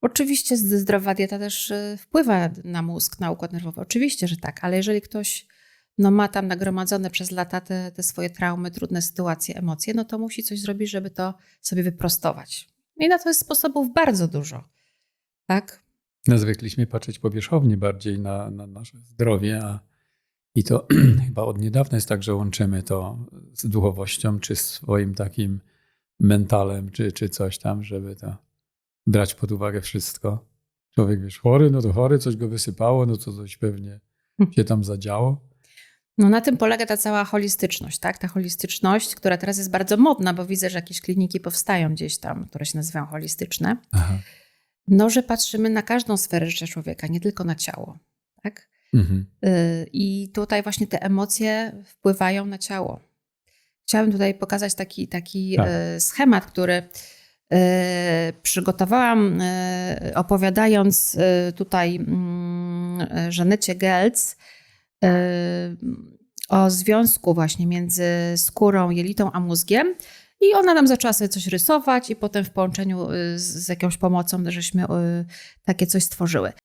Oczywiście zdrowa dieta też y, wpływa na mózg, na układ nerwowy. Oczywiście, że tak, ale jeżeli ktoś no, ma tam nagromadzone przez lata te, te swoje traumy, trudne sytuacje, emocje, no to musi coś zrobić, żeby to sobie wyprostować. I na to jest sposobów bardzo dużo. Tak? No, zwykliśmy patrzeć powierzchownie bardziej na, na nasze zdrowie, a i to chyba od niedawna jest tak, że łączymy to z duchowością, czy swoim takim mentalem, czy, czy coś tam, żeby to brać pod uwagę wszystko. Człowiek, wiesz, chory, no to chory, coś go wysypało, no to coś pewnie się tam zadziało. No na tym polega ta cała holistyczność, tak? Ta holistyczność, która teraz jest bardzo modna, bo widzę, że jakieś kliniki powstają gdzieś tam, które się nazywają holistyczne. Aha. No, że patrzymy na każdą sferę życia człowieka, nie tylko na ciało, tak? Mhm. Y, I tutaj właśnie te emocje wpływają na ciało. Chciałabym tutaj pokazać taki, taki Tak. y, schemat, który przygotowałam, y, opowiadając y, tutaj mm, Żanecie Gelc y, o związku właśnie między skórą, jelitą a mózgiem. I ona nam zaczęła sobie coś rysować, i potem w połączeniu z, z jakąś pomocą, żeśmy takie coś stworzyły.